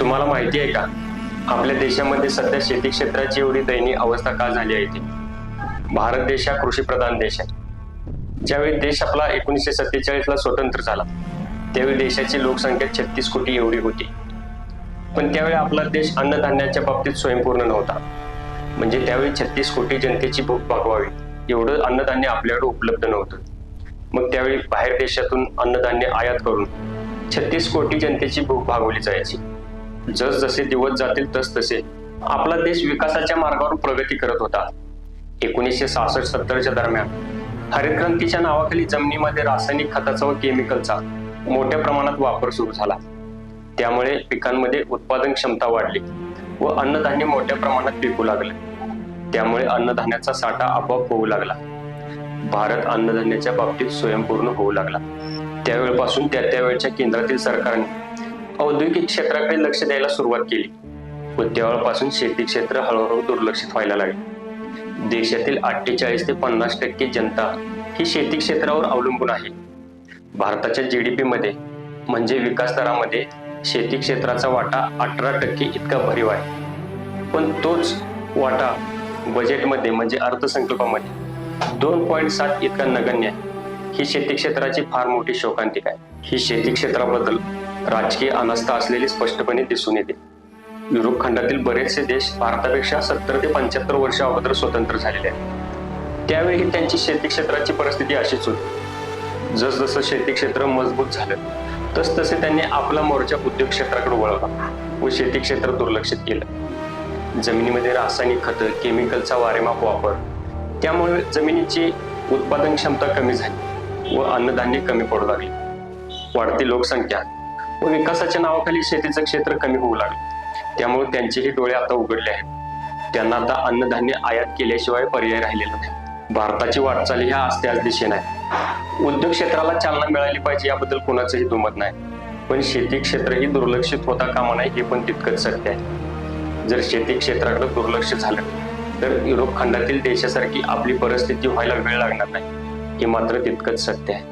तुम्हाला माहिती आहे का? आपल्या देशामध्ये सध्या शेती क्षेत्राची एवढी दयनीय अवस्था का झाली आहे ती? भारत देश हा कृषीप्रधान देश आहे. ज्यावेळी देश आपला एकोणीसशे सत्तेचाळीस ला स्वतंत्र झाला त्यावेळी देशाची लोकसंख्या छत्तीस कोटी एवढी होती. पण त्यावेळी आपला देश अन्नधान्याच्या बाबतीत स्वयंपूर्ण नव्हता. म्हणजे त्यावेळी छत्तीस कोटी जनतेची भूक भागवावी एवढं अन्नधान्य आपल्याकडे उपलब्ध नव्हतं. मग त्यावेळी बाहेर देशातून अन्नधान्य आयात करून छत्तीस कोटी जनतेची भूक भागवली जायची जस जसे दिवस जातील तस तसे आपला देश विकासाच्या मार्गावर प्रगती करत होता. एकोणीसशे सहासष्ट सत्तरच्या दरम्यान हरित क्रांतीच्या नावाखाली जमिनीमध्ये रासायनिक खताचा व केमिकलचा मोठ्या प्रमाणात वापर सुरू झाला. त्यामुळे पिकांमध्ये उत्पादन क्षमता वाढली व अन्नधान्य मोठ्या प्रमाणात पिकू लागले. त्यामुळे अन्नधान्याचा साठा आपोआप होऊ लागला. भारत अन्नधान्याच्या बाबतीत स्वयंपूर्ण होऊ लागला. त्यावेळपासून त्या त्यावेळच्या केंद्रातील सरकारने औद्योगिक क्षेत्राकडे लक्ष द्यायला सुरुवात केली. व तेव्हापासून शेती क्षेत्र हळूहळू दुर्लक्षित व्हायला लागले. देशातील अठ्ठेचाळीस ते पन्नास टक्के जनता ही शेती क्षेत्रावर अवलंबून आहे. भारताच्या जी डी मध्ये म्हणजे विकास दरामध्ये शेती क्षेत्राचा वाटा अठरा टक्के इतका भरीव आहे. पण तोच वाटा बजेटमध्ये म्हणजे अर्थसंकल्पामध्ये दोन पॉईंट सात इतका नगण्य आहे. ही शेती क्षेत्राची फार मोठी शोकांतिक आहे. ही शेती क्षेत्राबद्दल राजकीय अनास्था असलेली स्पष्टपणे दिसून येते. युरोप खंडातील बरेचसे देश भारतापेक्षा सत्तर ते पंच्याहत्तर वर्ष अगोदर स्वतंत्र झालेले आहेत. त्यावेळी त्यांची शेती क्षेत्राची परिस्थिती अशीच होती. जसजसं शेती क्षेत्र मजबूत झालं तसतसे त्यांनी आपला मोर्चा उद्योग क्षेत्राकडे वळवला व शेती क्षेत्र दुर्लक्षित केलं. जमिनीमध्ये रासायनिक खतं केमिकलचा वारेमाप वापर त्यामुळे जमिनीची उत्पादन क्षमता कमी झाली. व अन्नधान्य कमी पडू लागले. वाढती लोकसंख्या व विकासाच्या नावाखाली शेतीचं क्षेत्र कमी होऊ लागले. त्यामुळे त्यांचेही डोळे आता उघडले आहेत. त्यांना आता अन्नधान्य आयात केल्याशिवाय पर्याय राहिलेला नाही. भारताची वाटचाल ह्या आज दिशेने आहे. उद्योग क्षेत्राला चालना मिळाली पाहिजे याबद्दल कोणाचंही दुमत नाही. पण शेती क्षेत्र ही दुर्लक्षित होता कामा नाही हे पण तितकंच सत्य आहे. जर शेती क्षेत्राकडे दुर्लक्ष झालं तर युरोप खंडातील देशासारखी आपली परिस्थिती व्हायला वेळ लागणार नाही. हे मात्र तितकंच सत्य आहे.